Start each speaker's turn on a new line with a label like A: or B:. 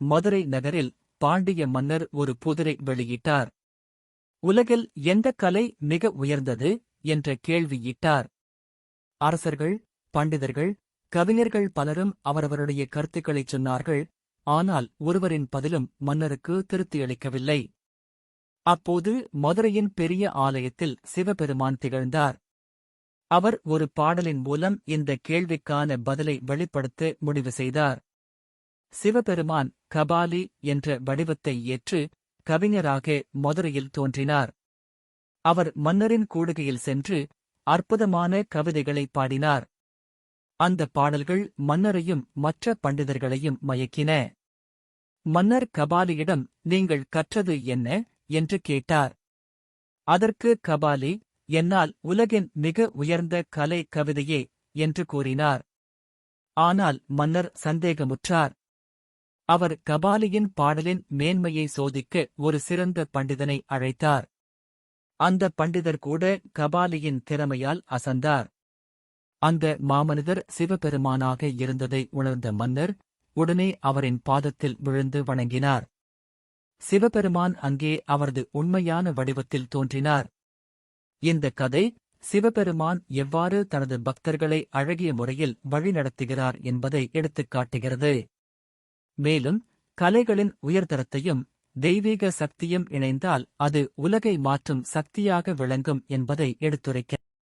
A: மதுரை நகரில் பாண்டிய மன்னர் ஒரு புதிரை வெளியிட்டார். உலகில் எந்த கலை மிக உயர்ந்தது என்ற கேள்வியிட்டார் அரசர்கள் பண்டிதர்கள் கவிஞர்கள் பலரும் அவரவருடைய கருத்துக்களைச் சொன்னார்கள் ஆனால் ஒருவரின் பதிலும் மன்னருக்கு திருப்தியளிக்கவில்லை அப்போது மதுரையின் பெரிய ஆலயத்தில் சிவபெருமான் திகழ்ந்தார். அவர் ஒரு பாடலின் மூலம் இந்த கேள்விக்கான பதிலை வெளிப்படுத்த முடிவு செய்தார். சிவபெருமான் கபாலி என்ற வடிவத்தை ஏற்று கவிஞராக மதுரையில் தோன்றினார். அவர் மன்னரின் கூடுகையில் சென்று அற்புதமான கவிதைகளை பாடினார். அந்த பாடல்கள் மன்னரையும் மற்ற பண்டிதர்களையும் மயக்கின. மன்னர் கபாலியிடம் நீங்கள் கற்றது என்ன என்று கேட்டார். அதற்கு கபாலி என்னால் உலகின் மிக உயர்ந்த கலை கவிதையே என்று கூறினார். ஆனால் மன்னர் சந்தேகமுற்றார். அவர் கபாலியின் பாடலின் மேன்மையை சோதிக்க ஒரு சிறந்த பண்டிதனை அழைத்தார். அந்த பண்டிதர் கூட கபாலியின் திறமையால் அசந்தார். அந்த மாமனிதர் சிவபெருமானாக இருந்ததை உணர்ந்த மன்னர் உடனே அவரின் பாதத்தில் விழுந்து வணங்கினார். சிவபெருமான் அங்கே அவரது உண்மையான வடிவத்தில் தோன்றினார். இந்த கதை சிவபெருமான் எவ்வாறு தனது பக்தர்களை அழகிய முறையில் வழிநடத்துகிறார் என்பதை எடுத்துக் காட்டுகிறது மேலும் கலைகளின் உயர்தரத்தையும் தெய்வீக சக்தியும் இணைந்தால் அது உலகை மாற்றும் சக்தியாக விளங்கும் என்பதை எடுத்துரைக்க